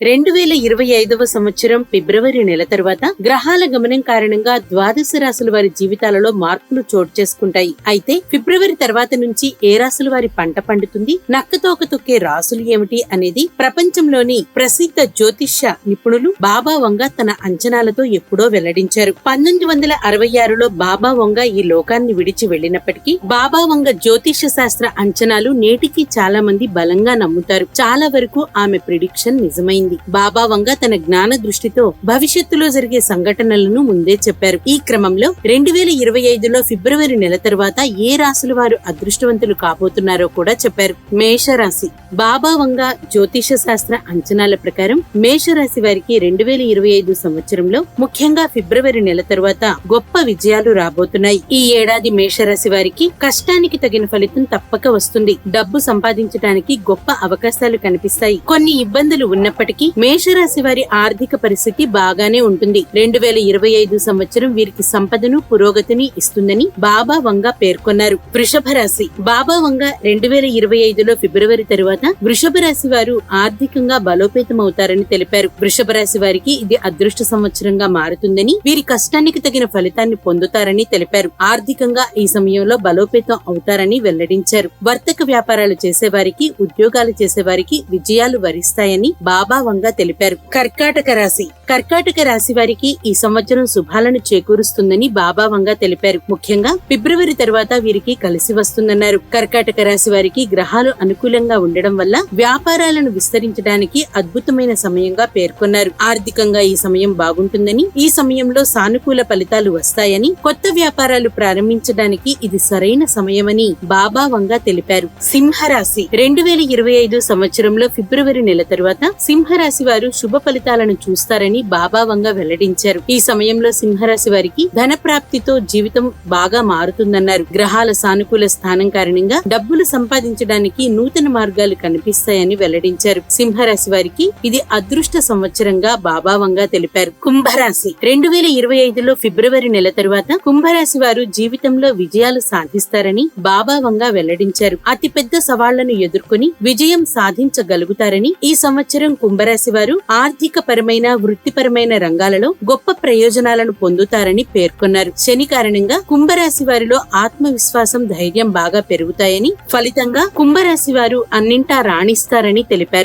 రెండు వేల ఇరవై ఐదవ సంవత్సరం ఫిబ్రవరి నెల తరువాత గ్రహాల గమనం కారణంగా ద్వాదశ రాశుల వారి జీవితాలలో మార్పులు చోటు చేసుకుంటాయి. అయితే ఫిబ్రవరి తర్వాత నుంచి ఏ రాశుల వారి పంట పండుతుంది నక్కతోక తొక్కే రాసులు ఏమిటి అనేది ప్రపంచంలోని ప్రసిద్ధ జ్యోతిష్య నిపుణులు బాబా వంగ తన అంచనాలతో ఎప్పుడో వెల్లడించారు. పంతొమ్మిది వందల అరవై ఆరులో బాబా వంగ ఈ లోకాన్ని విడిచి వెళ్ళినప్పటికీ బాబా వంగ జ్యోతిష్య శాస్త్ర అంచనాలు నేటికి చాలా మంది బలంగా నమ్ముతారు. చాలా వరకు ఆమె ప్రిడిక్షన్ నిజమైంది. బాబా వంగ తన జ్ఞాన దృష్టితో భవిష్యత్తులో జరిగే సంఘటనలను ముందే చెప్పారు. ఈ క్రమంలో రెండు వేల ఇరవై ఐదులో ఫిబ్రవరి నెల తరువాత ఏ రాశుల వారు అదృష్టవంతులు కాబోతున్నారో కూడా చెప్పారు. మేషరాశి. బాబా వంగ జ్యోతిష శాస్త్ర అంచనాల ప్రకారం మేషరాశి వారికి రెండు వేల ఇరవై ఐదు సంవత్సరంలో ముఖ్యంగా ఫిబ్రవరి నెల తరువాత గొప్ప విజయాలు రాబోతున్నాయి. ఈ ఏడాది మేషరాశి వారికి కష్టానికి తగిన ఫలితం తప్పక వస్తుంది. డబ్బు సంపాదించడానికి గొప్ప అవకాశాలు కనిపిస్తాయి. కొన్ని ఇబ్బందులు ఉన్నప్పటికీ మేషరాశి వారి ఆర్థిక పరిస్థితి బాగానే ఉంటుంది. రెండు వేల ఇరవై ఐదు సంవత్సరం వీరికి సంపదను పురోగతిని ఇస్తుందని బాబా వంగ పేర్కొన్నారు. వృషభ రాశి. బాబా వంగ రెండు వేల ఇరవై ఐదులో ఫిబ్రవరి తరువాత వృషభ రాశి వారు ఆర్థికంగా బలోపేతం అవుతారని తెలిపారు. వృషభ రాశి వారికి ఇది అదృష్ట సంవత్సరంగా మారుతుందని వీరి కష్టానికి తగిన ఫలితాన్ని పొందుతారని తెలిపారు. ఆర్థికంగా ఈ సమయంలో బలోపేతం అవుతారని వెల్లడించారు. వర్తక వ్యాపారాలు చేసేవారికి ఉద్యోగాలు చేసేవారికి విజయాలు వరిస్తాయని బాబా వంగ తెలిపారు. కర్కాటక రాశి. కర్కాటక రాశి వారికి ఈ సంవత్సరం శుభాలను చేకూరుస్తుందని బాబావంగా తెలిపారు. ముఖ్యంగా ఫిబ్రవరి తర్వాత వీరికి కలిసి వస్తుందన్నారు. కర్కాటక రాశి వారికి గ్రహాలు అనుకూలంగా ఉండడం వల్ల వ్యాపారాలను విస్తరించడానికి అద్భుతమైన సమయంగా పేర్కొన్నారు. ఆర్థికంగా ఈ సమయం బాగుంటుందని ఈ సమయంలో సానుకూల ఫలితాలు వస్తాయని కొత్త వ్యాపారాలు ప్రారంభించడానికి ఇది సరైన సమయమని బాబా వంగ తెలిపారు. సింహరాశి. రెండు వేల ఇరవై ఐదు సంవత్సరంలో ఫిబ్రవరి నెల తర్వాత సింహ సింహరాశి వారు శుభ ఫలితాలను చూస్తారని బాబా వెల్లడించారు. ఈ సమయంలో సింహరాశి వారికి ధన ప్రాప్తితో జీవితం బాగా మారుతుందన్నారు. గ్రహాల సానుకూల స్థానం కారణంగా డబ్బులు సంపాదించడానికి నూతన మార్గాలు కనిపిస్తాయని వెల్లడించారు. సింహరాశి వారికి ఇది అదృష్ట సంవత్సరంగా బాబావంగా తెలిపారు. కుంభరాశి రెండు వేల ఇరవై ఐదులో ఫిబ్రవరి నెల తరువాత కుంభరాశి వారు జీవితంలో విజయాలు సాధిస్తారని బాబావంగా వెల్లడించారు. అతిపెద్ద సవాళ్ళను ఎదుర్కొని విజయం సాధించగలుగుతారని ఈ సంవత్సరం కుంభరాశి వారు ఆర్థిక పరమైన వృత్తిపరమైన రంగాలలో గొప్ప ప్రయోజనాలను పొందుతారని పేర్కొన్నారు. శని కారణంగా కుంభరాశి వారిలో ఆత్మవిశ్వాసం ధైర్యం బాగా పెరుగుతాయని ఫలితంగా కుంభరాశి వారు అన్నింటా రాణిస్తారని తెలిపారు.